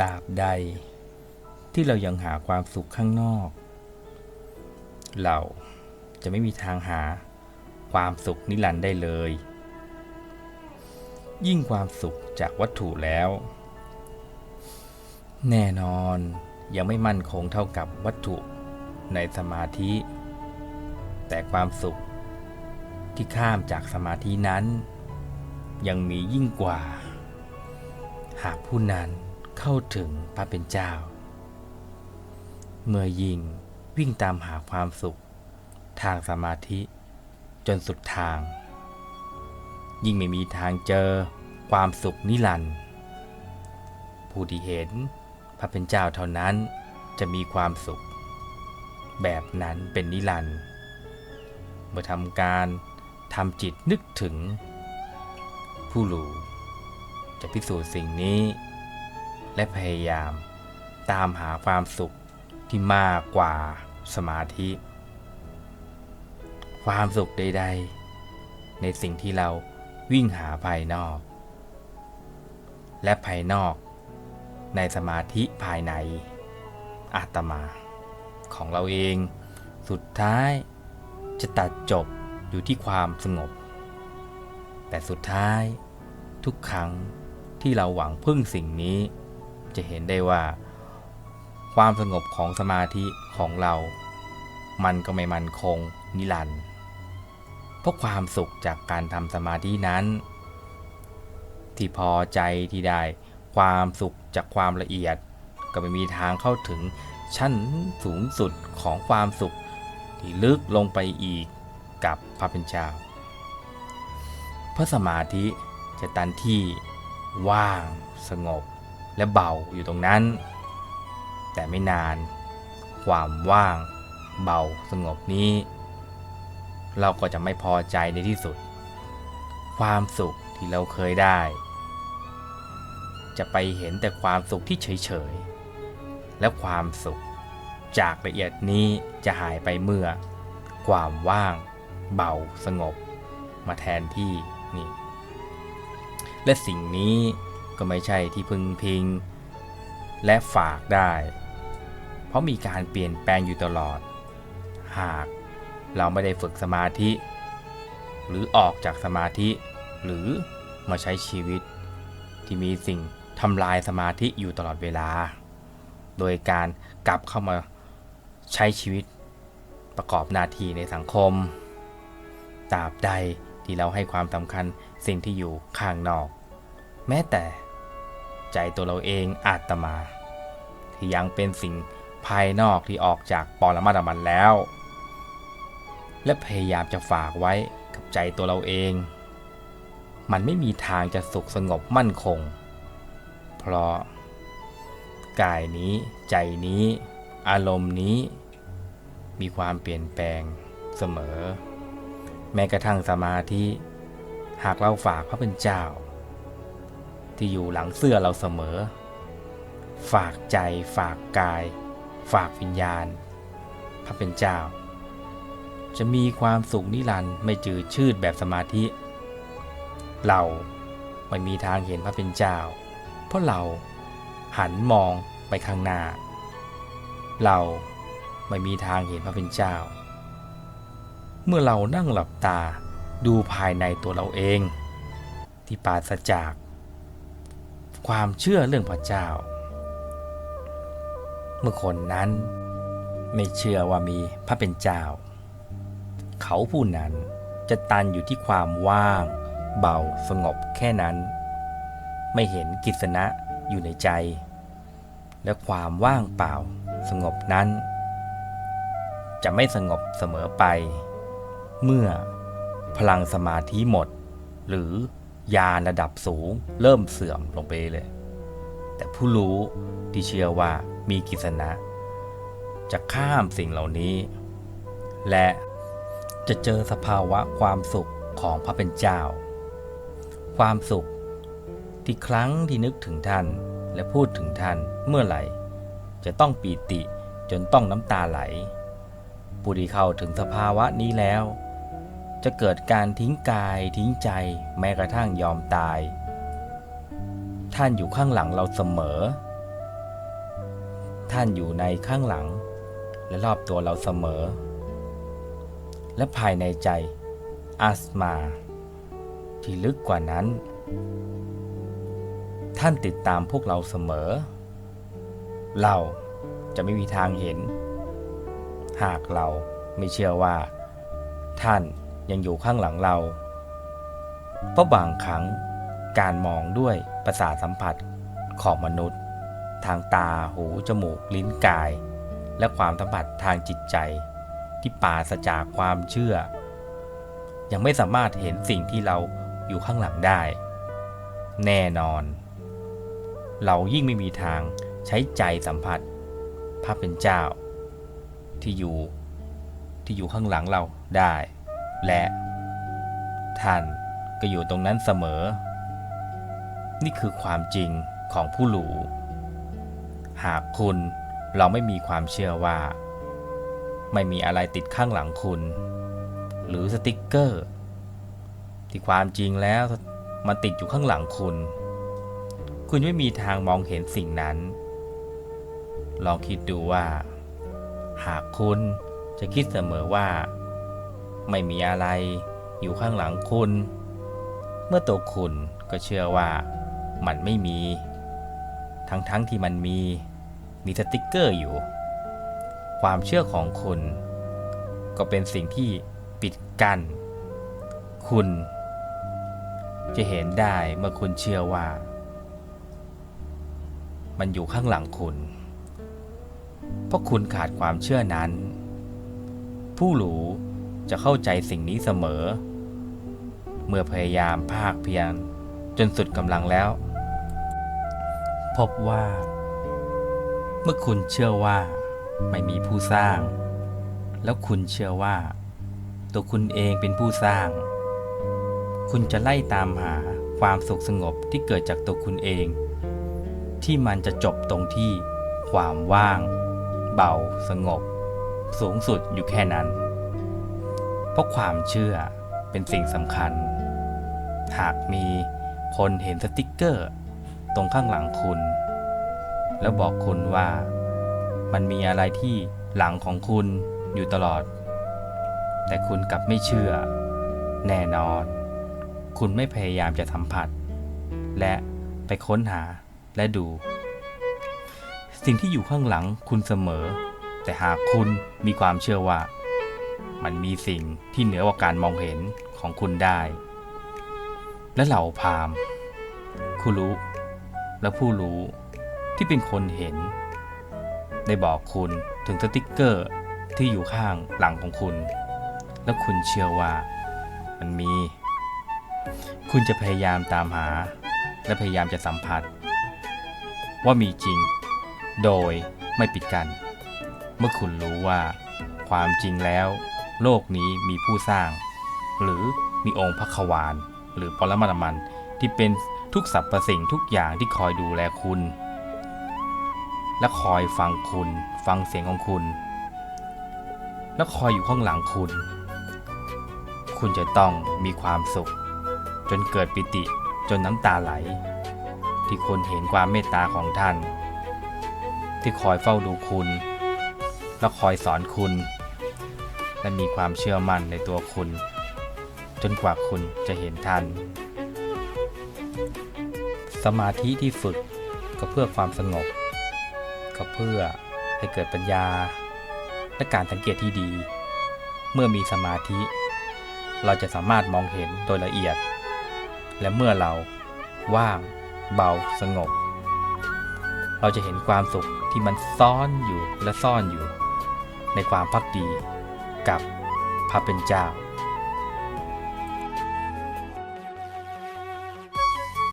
ตราบใด ที่เรายังหาความสุขข้างนอก เราจะไม่มีทางหาความสุขนิรันดร์ได้เลย ยิ่งความสุขจากวัตถุแล้ว แน่นอนยังไม่มั่นคงเท่ากับวัตถุในสมาธิ แต่ความสุขที่ข้ามจากสมาธินั้น ยังมียิ่งกว่า หากผู้นั้น เข้าถึงพระเป็นเจ้า เมื่อยิงวิ่งตามหาความสุข ทางสมาธิ จนสุดทาง ยิ่งไม่มีทางเจอความสุขนิรันดร์ผู้ที่เห็นพระเป็นเจ้าเท่านั้นจะมีความสุข แบบนั้นเป็นนิรันดร์เมื่อทำการทำจิตนึกถึง ผู้รู้จะพิสูจน์สิ่งนี้ และพยายาม ตามหาความสุขที่มากกว่าสมาธิ ความสุขใด ๆ ในสิ่งที่เราวิ่งหาภายนอก และภายนอก ในสมาธิภายในอาตมา ของเราเองสุดท้ายจะตัดจบอยู่ที่ความสงบ แต่สุดท้ายทุกครั้งที่เราหวังพึ่งสิ่งนี้ จะเห็นได้ว่า ความสงบของสมาธิของเรา มันก็ไม่มันคงนิรันดร์เพราะความสุขจากการทำสมาธินั้น ที่พอใจที่ได้ความสุขจากความละเอียด ก็ไม่มีทางเข้าถึงชั้นสูงสุดของความสุข ที่ลึกลงไปอีกกับพระเป็นเจ้าเพราะสมาธิจะตันที่ว่างสงบ และเบาอยู่ตรงนั้น แต่ไม่นาน ความว่าง เบาสงบนี้ เราก็จะไม่พอใจในที่สุด ความสุขที่เราเคยได้ จะไปเห็นแต่ความสุขที่เฉยๆ และความสุขจากละเอียดนี้จะหายไปเมื่อ ความว่าง เบาสงบ มาแทนที่นี่และสิ่งนี้ ก็ไม่ใช่ที่พึงพิง และฝากได้ เพราะมีการเปลี่ยนแปลงอยู่ตลอด หากเราไม่ได้ฝึกสมาธิ หรือออกจากสมาธิ หรือมาใช้ชีวิต ที่มีสิ่งทำลายสมาธิอยู่ตลอดเวลา โดยการกลับเข้ามาใช้ชีวิตประกอบหน้าที่ในสังคม ตราบใดที่เราให้ความสำคัญสิ่งที่อยู่ข้างนอก แม้แต่ ใจตัวเราเองอาตมา ที่ยังเป็นสิ่งภายนอกที่ออกจากปรมาตมันแล้ว และพยายามจะฝากไว้กับใจตัวเราเอง มันไม่มีทางจะสุขสงบมั่นคง เพราะกายนี้ใจนี้ อารมณ์นี้ มีความเปลี่ยนแปลงเสมอ แม้กระทั่งสมาธิ หากเราฝากพระเป็นเจ้า ที่อยู่หลังเสื้อเราเสมอ ฝากใจฝากกาย ฝากวิญญาณ พระเป็นเจ้า จะมีความสุขนิรันดร์ไม่จืดชืดแบบสมาธิ เราไม่มีทางเห็นพระเป็นเจ้า เพราะเราหันมองไปข้างหน้า เราไม่มีทางเห็นพระเป็นเจ้า เมื่อเรานั่งหลับตาดูภายในตัวเราเอง ที่ปราศจาก ความเชื่อเรื่องพระเจ้า เมื่อคนนั้นไม่เชื่อว่ามีพระเป็นเจ้า เขาผู้นั้นจะตันอยู่ที่ความว่าง เบาสงบแค่นั้น ไม่เห็นกิษณะอยู่ในใจ และความว่างเปล่าสงบนั้น จะไม่สงบเสมอไป เมื่อพลังสมาธิหมด หรือ ยาระดับสูง เริ่มเสื่อมลงไปเลย แต่ผู้รู้ที่เชื่อว่ามีกิษณะ จะข้ามสิ่งเหล่านี้ และจะเจอสภาวะความสุขของพระเป็นเจ้า ความสุขที่ครั้งที่นึกถึงท่านและพูดถึงท่านเมื่อไหร่ จะต้องปีติจนต้องน้ำตาไหลผู้ที่เข้าถึงสภาวะนี้แล้ว จะเกิดการทิ้งกายทิ้งใจแม้กระทั่งยอมตาย ท่านอยู่ข้างหลังเราเสมอ ท่านอยู่ในข้างหลัง และรอบตัวเราเสมอ และภายในใจอาสมา ที่ลึกกว่านั้น ท่านติดตามพวกเราเสมอ เราจะไม่มีทางเห็น หากเราไม่เชื่อว่า ท่าน ยังอยู่ข้างหลังเรา เพราะบางครั้งการมองด้วยประสาทสัมผัสของมนุษย์ ทางตาหู จมูก ลิ้นกาย และความสัมผัสทางจิตใจ ที่ปราศจากความเชื่อ ยังไม่สามารถเห็นสิ่งที่เราอยู่ข้างหลังได้ แน่นอน เรายิ่งไม่มีทางใช้ใจสัมผัส พระเป็นเจ้า ที่อยู่ที่อยู่ข้างหลังเราได้ และท่านก็อยู่ตรงนั้นเสมอ นี่คือความจริงของผู้หลู หากคุณเราไม่มีความเชื่อว่า ไม่มีอะไรติดข้างหลังคุณ หรือสติกเกอร์ ที่ความจริงแล้วมันติดอยู่ข้างหลังคุณ คุณไม่มีทางมองเห็นสิ่งนั้น ลองคิดดูว่า หากคุณจะคิดเสมอว่า ไม่มีอะไรอยู่ข้างหลังคุณ เมื่อตัวคุณก็เชื่อว่ามันไม่มี ทั้งๆทที่มันมี มีสติกเกอร์อยู่ ความเชื่อของคุณ ก็เป็นสิ่งที่ปิดกัน้น คุณ จะเห็นได้เมื่อคุณเชื่อว่า มันอยู่ข้างหลังคุณ เพราะคุณขาดความเชื่อนั้น ผู้หลู จะเข้าใจสิ่งนี้เสมอ เมื่อพยายามภาคเพียรจนสุดกำลังแล้ว พบว่า เมื่อคุณเชื่อว่าไม่มีผู้สร้าง แล้วคุณเชื่อว่า ตัวคุณเองเป็นผู้สร้าง คุณจะไล่ตามหาความสุขสงบที่เกิดจากตัวคุณเอง ที่มันจะจบตรงที่ความว่าง เบาสงบ สูงสุดอยู่แค่นั้น เพราะความเชื่อเป็นสิ่งสำคัญ หากมีคนเห็นสติกเกอร์ ตรงข้างหลังคุณ แล้วบอกคุณว่ามันมีอะไรที่หลังของคุณอยู่ตลอด แต่คุณกลับไม่เชื่อ แน่นอน คุณไม่พยายามจะสัมผัส และไปค้นหาและดู สิ่งที่อยู่ข้างหลังคุณเสมอ แต่หากคุณมีความเชื่อว่า มันมีสิ่งที่เหนือกว่าการมองเห็นของคุณได้ และเหล่าพามคุรู้ และผู้รู้ที่เป็นคนเห็น ได้บอกคุณถึงสติ๊กเกอร์ที่อยู่ข้างหลังของคุณ และคุณเชื่อว่ามันมี คุณจะพยายามตามหา และพยายามจะสัมผัส ว่ามีจริง โดยไม่ปิดกัน เมื่อคุณรู้ว่าความจริงแล้ว โลกนี้มีผู้สร้าง หรือมีองค์พระควานหรือปรมาณมันที่เป็นทุกสรรพสิ่งทุกอย่างที่คอยดูแลคุณ และคอยฟังคุณ ฟังเสียงของคุณ และคอยอยู่ข้างหลังคุณ คุณจะต้องมีความสุข จนเกิดปิติจนน้ำตาไหล ที่คุณเห็นความเมตตาของท่าน ที่คอยเฝ้าดูคุณ และคอยสอนคุณ และมีความเชื่อมั่นในตัวคุณ จนกว่าคุณจะเห็นท่านสมาธิที่ฝึกก็เพื่อความสงบ ก็เพื่อให้เกิดปัญญา และการสังเกตที่ดี เมื่อมีสมาธิ เราจะสามารถมองเห็นโดยละเอียด และเมื่อเราว่าง เบาสงบ เราจะเห็นความสุขที่มันซ่อนอยู่และซ่อนอยู่ ในความพักดี กับพระเป็นเจ้า